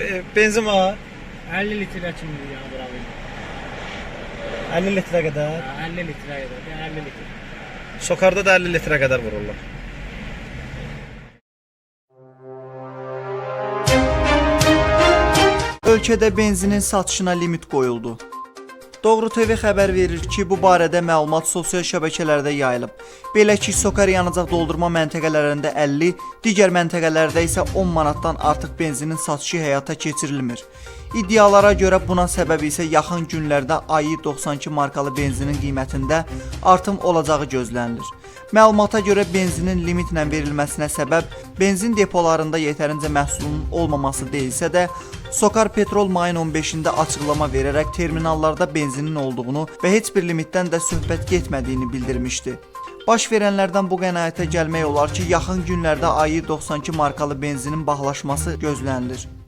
e, benzin var. 50 litre kimi yağdıralım. 50 litre kadar. 50 litre kadar. 50 litre. Sokarda da 50 litre kadar vururlar. Ölkədə benzinin satışına limit qoyuldu. Doğru TV xəbər verir ki, bu barədə məlumat sosial şəbəkələrdə yayılıb. Belə ki, Sokar yanacaq doldurma məntəqələrində 50, digər məntəqələrdə isə 10 manatdan artıq benzinin satışı həyata keçirilmir. İddialara görə buna səbəb isə yaxın günlərdə Aİ 92 markalı benzinin qiymətində artım olacağı gözlənilir. Məlumata görə benzinin limitlə verilməsinə səbəb benzin depolarında yetərincə məhsulun olmaması deyilsə də, Sokar Petrol mayın 15-də açıqlama verərək terminallarda benzinin olduğunu və heç bir limitdən də söhbət getmədiyini bildirmişdi. Baş verənlərdən bu qənaətə gəlmək olar ki, yaxın günlərdə Aİ 92 markalı benzinin bahalaşması gözlənilir.